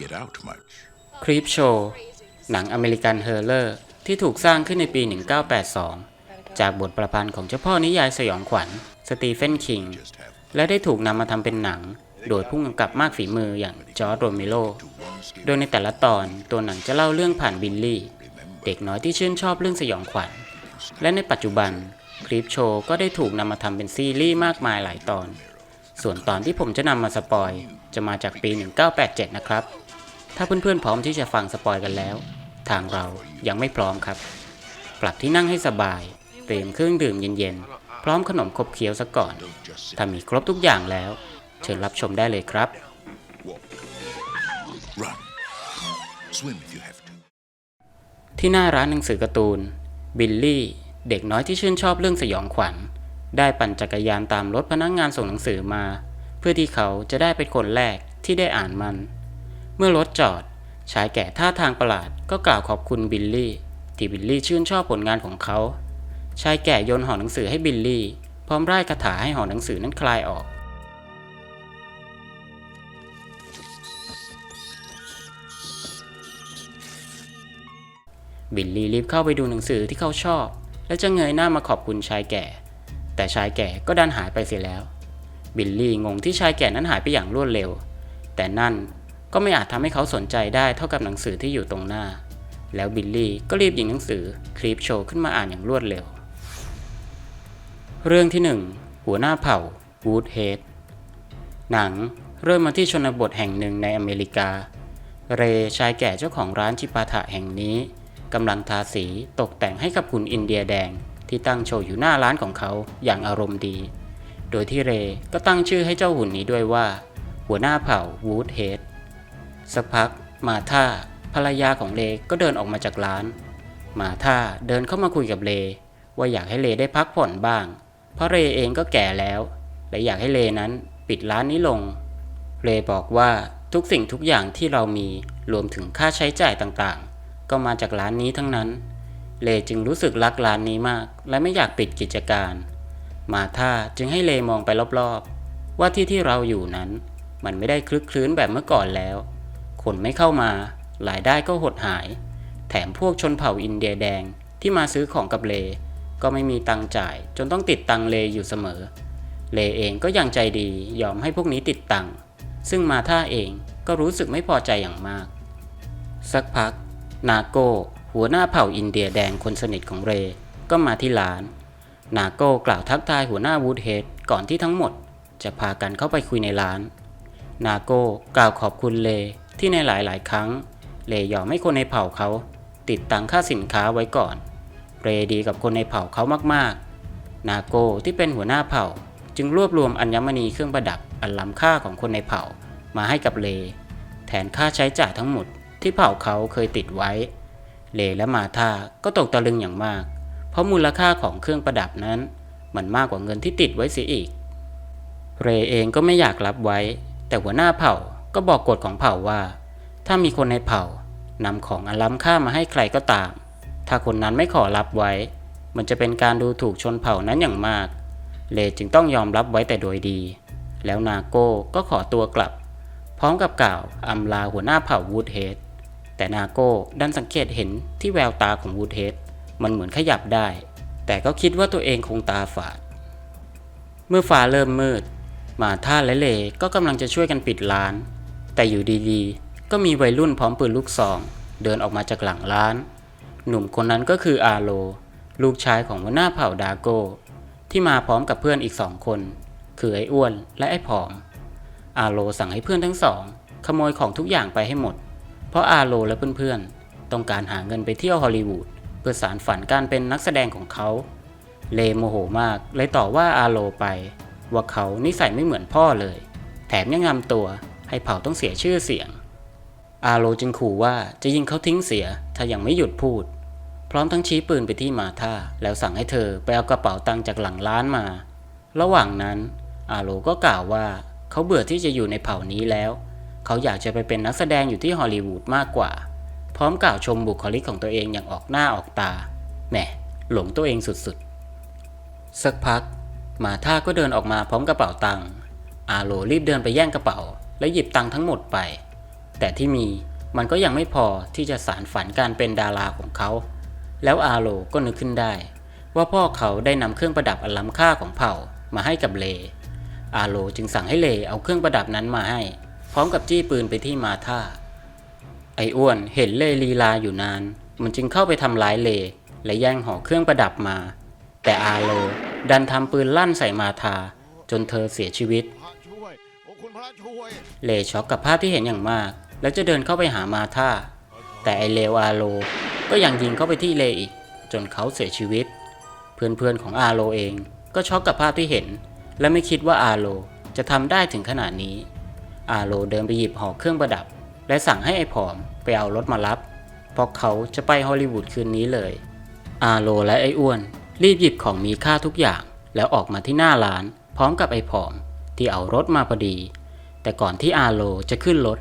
get out much. ครีปโชว์หนังอเมริกันเฮอร์เลอร์ที่ถูกสร้างขึ้นในปี 1982 จากบทประพันธ์ของเจ้าพ่อนิยายสยองขวัญสตีเฟนคิง และได้ถูกนำมาทำเป็นหนัง โดยผู้กำกับมากฝีมืออย่างจอร์จโรเมโร one skin. โดยในแต่ละตอนตัวหนังจะเล่าเรื่องผ่านบิลลี่ เด็กน้อยที่ชื่นชอบเรื่องสยองขวัญ และในปัจจุบันคลิปโชว์ก็ได้ถูกนำมาทำเป็นซีรีส์มากมายหลายตอน ส่วนตอนที่ผมจะนำมาสปอย จะมาจากปี 1987 นะครับ ถ้าเพื่อนๆพร้อมที่จะฟังสปอยกันแล้ว ทางเรายังไม่พร้อมครับ ปรับที่นั่งให้สบาย เตรียมเครื่องดื่มเย็นๆ พร้อมขนมขบเคี้ยวซะก่อน ถ้ามีครบทุกอย่างแล้ว เชิญรับชมได้เลยครับ ที่หน้าร้านหนังสือการ์ตูน บิลลี่ เด็กน้อยที่ชื่นชอบเรื่องสยองขวัญ ได้ปั่นจักรยานตามรถพนักงงานส่งหนังสือมา เพื่อที่เขาจะได้เป็นคนแรกที่ได้อ่านมัน เมื่อรถจอดชายแก่ท่าทางประหลาดก็กล่าวขอบคุณบิลลี่ ที่บิลลี่ชื่นชอบผลงานของเขาชายแก่โยนห่อหนังสือให้บิลลี่ พร้อมร่ายคาถาให้ห่อหนังสือนั้นคลายออก บิลลี่รีบเข้าไปดูหนังสือที่เขาชอบ และจะเงยหน้ามาขอบคุณชายแก่ แต่ชายแก่ก็ดันหายไปเสียแล้ว บิลลี่งงที่ชายแก่นั้นหายไปอย่างรวดเร็ว แต่นั่นก็ไม่อาจทำให้เขาสนใจได้เท่ากับหนังสือที่อยู่ตรงหน้า แล้วบิลลี่ก็รีบหยิงหนังสือคลิปโชว์ขึ้นมาอ่านอย่างรวดเร็ว เรื่องที่หนึ่งหัวหน้าเผ่าวูดเฮดหนังเริ่มมาที่ชนบทแห่งหนึ่งในอเมริกา เรชายแก่เจ้าของร้านจิปาถะแห่งนี้กำลังทาสีตกแต่งให้กับหุ่นอินเดียแดงที่ตั้งโชว์อยู่หน้าร้านของเขาอย่างอารมณ์ดี โดยที่เรก็ตั้งชื่อให้เจ้าหุ่นนี้ด้วยว่า หัวหน้าเผ่าวูดเฮดสักพักมาธาภรรยาของเลก็เดินออกมาจากร้าน มาธาเดินเข้ามาคุยกับเล ว่าอยากให้เลได้พักผ่อนบ้าง เพราะเรเองก็แก่แล้ว และอยากให้เลนั้นปิดร้านนี้ลง เรบอกว่าทุกสิ่งทุกอย่างที่เรามีรวมถึงค่าใช้จ่ายต่างๆ ก็มาจากร้านนี้ทั้งนั้น เลจึงรู้สึกรักร้านนี้มาก และไม่อยากปิดกิจการ มาธาจึงให้เลมองไปรอบๆ ว่าที่ที่เราอยู่นั้น มันไม่ได้คลึกคลื้นแบบเมื่อก่อนแล้ว คนไม่เข้ามารายได้ก็หดหาย แถมพวกชนเผ่าอินเดียแดงที่มาซื้อของกับเล ก็ไม่มีตังจ่าย จนต้องติดตังเลอยู่เสมอ เลเองก็ยังใจดียอมให้พวกนี้ติดตังซึ่งมาท่าเองก็รู้สึกไม่พอใจอย่างมาก สักพัก นาโก้หัวหน้าเผ่าอินเดียแดงคนสนิทของเร ก็มาที่ร้าน นาโก้กล่าวทักทายหัวหน้าวูดเฮดก่อนที่ทั้งหมด จะพากันเข้าไปคุยในร้าน นาโก้กล่าวขอบคุณเลที่ในหลาย ๆ ครั้ง เลยอมให้คนในเผ่าเขา ติดตังค่าสินค้าไว้ก่อน เรดีกับคนในเผ่าเขามาก ๆ นาโก้ที่เป็นหัวหน้าเผ่า จึงรวบรวมอัญมณีเครื่องประดับอันล้ำค่าของคนในเผ่ามาให้กับเล แทนค่าใช้จ่ายทั้งหมดที่เผ่าเขาเคยติดไว้ เลและมาธาก็ตกตะลึงอย่างมาก เพราะมูลค่าของเครื่องประดับนั้น มันมากกว่าเงินที่ติดไว้เสียอีก เรเองก็ไม่อยากรับไว้ แต่หัวหน้าเผ่าก็บอกกฎของเผ่าว่า ถ้ามีคนในเผ่านำของอันล้ำค่ามาให้ใครก็ตาม ถ้าคนนั้นไม่ขอรับไว้ มันจะเป็นการดูถูกชนเผ่านั้นอย่างมาก เลจึงต้องยอมรับไว้แต่โดยดี แล้วนาโก้ก็ขอตัวกลับ พร้อมกับกล่าวอำลาหัวหน้าเผ่าวูดเฮดแต่นาโก้ดันสังเกตเห็นที่แววตาของวูดเฮด มันเหมือนขยับได้ แต่ก็คิดว่าตัวเองคงตาฝาด เมื่อฟ้าเริ่มมืด มาท่าและเลก็กำลังจะช่วยกันปิดร้าน แต่อยู่ดีๆ ก็มีวัยรุ่นพร้อมปืนลูกซอง เดินออกมาจากหลังร้าน หนุ่มคนนั้นก็คืออาโล ลูกชายของหัวหน้าเผ่าดาโก ที่มาพร้อมกับเพื่อนอีกสองคน คือไอ้อ้วนและไอ้ผอม อาโลสั่งให้เพื่อนทั้งสอง ขโมยของทุกอย่างไปให้หมด เพราะอาโลและเพื่อนๆต้องการหาเงินไปเที่ยวฮอลลีวูด เพื่อสารฝันการเป็นนักแสดงของเขา เลโมโหมากเลยต่อว่าอาโลไป ว่าเขานิสัยไม่เหมือนพ่อเลย แถมยังงำตัวให้เผ่าต้องเสียชื่อเสียง อาโลจึงขู่ว่าจะยิงเขาทิ้งเสียถ้ายังไม่หยุดพูด พร้อมทั้งชี้ปืนไปที่มาธาแล้วสั่งให้เธอไปเอากระเป๋าตังค์จากหลังร้านมา ระหว่างนั้น อาโลก็กล่าวว่าเขาเบื่อที่จะอยู่ในเผ่านี้แล้ว เขาอยากจะไปเป็นนักแสดงอยู่ที่ฮอลลีวูดมากกว่า พร้อมกล่าวชมบุคลิกของตัวเองอย่างออกหน้าออกตา แหม หลงตัวเองสุดๆ สักพัก มาท่าก็เดินออกมาพร้อมกระเป๋าตังค์ อาโลรีบเดินไปแย่งกระเป๋า และหยิบตังค์ทั้งหมดไป แต่ที่มีมันก็ยังไม่พอที่จะสารฝันการเป็นดาราของเขา แล้วอาโลก็นึกขึ้นได้ ว่าพ่อเขาได้นำเครื่องประดับอันล้ำค่าของเผ่ามาให้กับเล อาโลจึงสั่งให้เลเอาเครื่องประดับนั้นมาให้ พร้อมกับจี้ปืนไปที่มาธา ไอ้อ้วนเห็นเลลีลาอยู่นาน มันจึงเข้าไปทำร้ายเล และแย่งห่อเครื่องประดับมา แต่อาโลดันทำปืนลั่นใส่มาธาจนเธอเสียชีวิต เลช็อกกับภาพที่เห็นอย่างมาก แล้วจะเดินเข้าไปหามาธาแต่ไอเลวอาโลก็ยังยิงเข้าไปที่เลอีก จนเขาเสียชีวิต เพื่อนๆของอาโลเองก็ช็อกกับภาพที่เห็น และไม่คิดว่าอาโลจะทำได้ถึงขนาดนี้ อาโลเดินไปหยิบห่อเครื่องประดับ และสั่งให้ไอ้ผอมไปเอารถมารับ เพราะเขาจะไปฮอลลีวูดคืนนี้เลย อาโลและไอ้อ้วน รีบหยิบของมีค่าทุกอย่าง แล้วออกมาที่หน้าร้าน พร้อมกับไอ้ผอมที่เอารถมาพอดี แต่ก่อนที่อาโลจะขึ้นรถ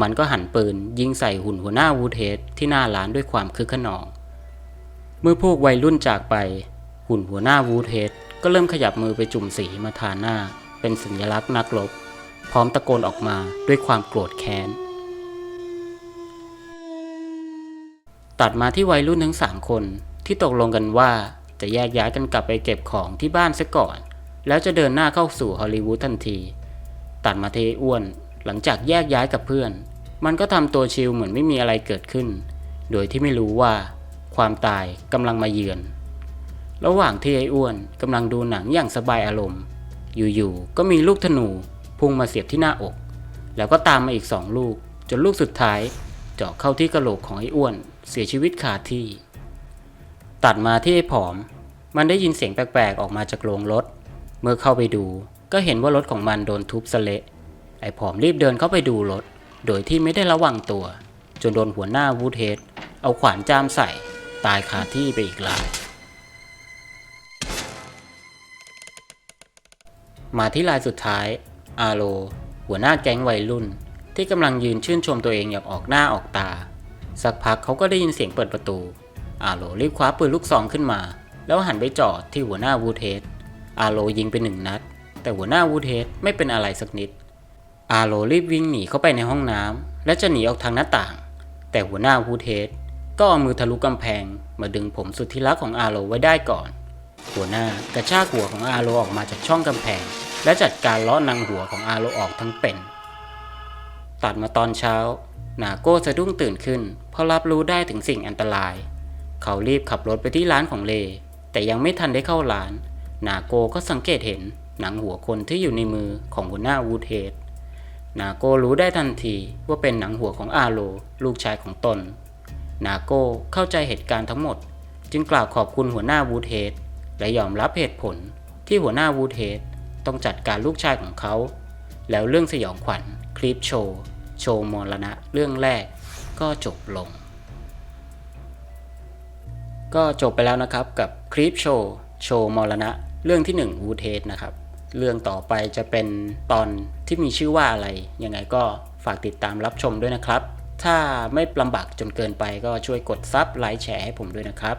มันก็หันปืนยิงใส่หุ่นหัวหน้าวูดเฮดที่หน้าร้านด้วยความคึกขนอง เมื่อพวกวัยรุ่นจากไป หุ่นหัวหน้าวูดเฮดก็เริ่มขยับมือไปจุ่มสีมาทาหน้า เป็นสัญลักษณ์นักรบพร้อมตะโกนออกมาด้วยความโกรธแค้น ตัดมาที่วัยรุ่นทั้งสามคน ที่ตกลงกันว่าจะแยกย้ายกันกลับไปเก็บของที่บ้านซะก่อน แล้วจะเดินหน้าเข้าสู่ฮอลลีวูดทันที ตัดมาเทอ้วน หลังจากแยกย้ายกับเพื่อน มันก็ทำตัวชิลเหมือนไม่มีอะไรเกิดขึ้น โดยที่ไม่รู้ว่า ความตายกำลังมาเยือน ระหว่างที่ไอ้อ้วนกำลังดูหนังอย่างสบายอารมณ์ อยู่ๆก็มีลูกธนูพุ่งมาเสียบที่หน้าอก แล้วก็ตามมาอีกสองลูก จนลูกสุดท้ายเจาะเข้าที่กระโหลกของไอ้อ้วน เสียชีวิตคาดที่ ตัดมาที่ไอ้ผอม มันได้ยินเสียงแปลกๆออกมาจากโรงรถ เมื่อเข้าไปดูก็เห็นว่ารถของมันโดนทุบสะเละไอ้ผอมรีบเดินเข้าไปดูรถ โดยที่ไม่ได้ระวังตัว จนโดนหัวหน้าวูดเฮดเอาขวานจามใส่ ตายคาที่ไปอีกราย มาที่รายสุดท้าย อาโล หัวหน้าแก๊งวัยรุ่น ที่กำลังยืนชื่นชมตัวเองอย่างออกหน้าออกตา สักพักเขาก็ได้ยินเสียงเปิดประตู อาโลรีบคว้าปืนลูกซองขึ้นมา แล้วหันไปจอดที่หัวหน้าวูเฮดอาโลยิงไปหนึ่งนัด แต่หัวหน้าวูเฮดไม่เป็นอะไรสักนิด อาโลรีบวิ่งหนีเข้าไปในห้องน้ำและจะหนีออกทางหน้าต่าง แต่หัวหน้าวูเฮดก็เอามือทะลุกำแพง มาดึงผมสุดที่รักของอาโลไว้ได้ก่อน หัวหน้ากระชากหัวของอาโลออกมาจากช่องกำแพง และจัดการเลาะนังหัวของอาโลออกทั้งเป็น ตัดมาตอนเช้า นาโก้สะดุ้งตื่นขึ้น เพราะรับรู้ได้ถึงสิ่งอันตราย เขารีบขับรถไปที่ร้านของเล แต่ยังไม่ทันได้เข้าร้าน นาโก้ก็สังเกตเห็นหนังหัวคนที่อยู่ในมือของหัวหน้าวูดเฮดนาโก้รู้ได้ทันทีว่าเป็นหนังหัวของอาโลลูกชายของตน นาโก้เข้าใจเหตุการณ์ทั้งหมด จึงกล่าวขอบคุณหัวหน้าวูดเฮดและยอมรับเหตุผลที่หัวหน้าวูดเฮดต้องจัดการลูกชายของเขา แล้วเรื่องสยองขวัญคลิปโชว์ โชว์มรณะเรื่องแรกก็จบลง ก็จบไปแล้วนะครับกับคลิปโชว์โชว์มรณะเรื่องที่1วูเทสนะครับ เรื่องต่อไปจะเป็นตอนที่มีชื่อว่าอะไร ยังไงก็ฝากติดตามรับชมด้วยนะครับ ถ้าไม่ลำบากจนเกินไปก็ช่วยกดซับไลค์แชร์ให้ผมด้วยนะครับ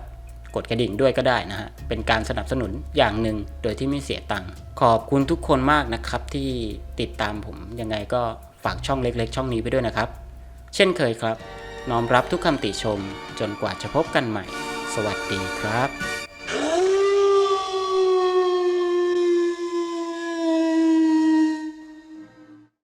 กดกระดิ่งด้วยก็ได้นะฮะ เป็นการสนับสนุนอย่างหนึ่งโดยที่ไม่เสียตังค์ ขอบคุณทุกคนมากนะครับที่ติดตามผม ยังไงก็ ฝากช่องเล็กๆ ช่องนี้ไปด้วยนะครับ เช่นเคยครับ น้อมรับทุกคำติชมจนกว่าจะพบกันใหม่ สวัสดีครับ